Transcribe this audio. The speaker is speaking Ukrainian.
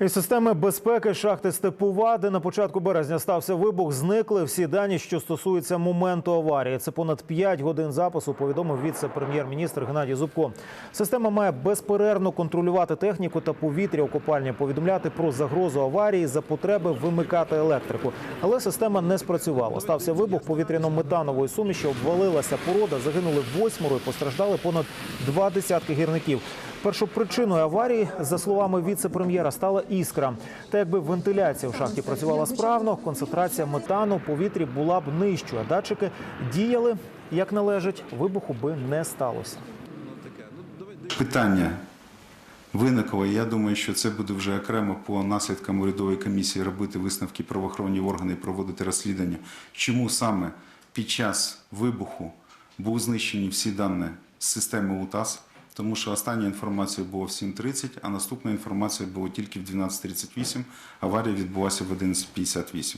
Із системи безпеки шахти Степова, де на початку березня стався вибух, зникли всі дані, що стосуються моменту аварії. Це понад 5 годин запису. Повідомив віце-прем'єр-міністр Геннадій Зубко. Система має безперервно контролювати техніку та повітря у копальні, повідомляти про загрозу аварії за потреби вимикати електрику. Але система не спрацювала. Стався вибух повітряно-метанової суміші, обвалилася порода. Загинули восьмеро і постраждали понад два десятки гірників. Першопричиною аварії, за словами віце-прем'єра, стала іскра. Та якби вентиляція в шахті працювала справно, концентрація метану в повітрі була б нижчою. А датчики діяли як належить, вибуху би не сталося. Питання виникло. Я думаю, що це буде вже окремо по наслідкам урядової комісії робити висновки правоохоронні органи і проводити розслідування. Чому саме під час вибуху були знищені всі дані з системи УТАС? Тому що остання інформація була в 7.30, а наступна інформація була тільки в 12.38. Аварія відбулася в 11.58.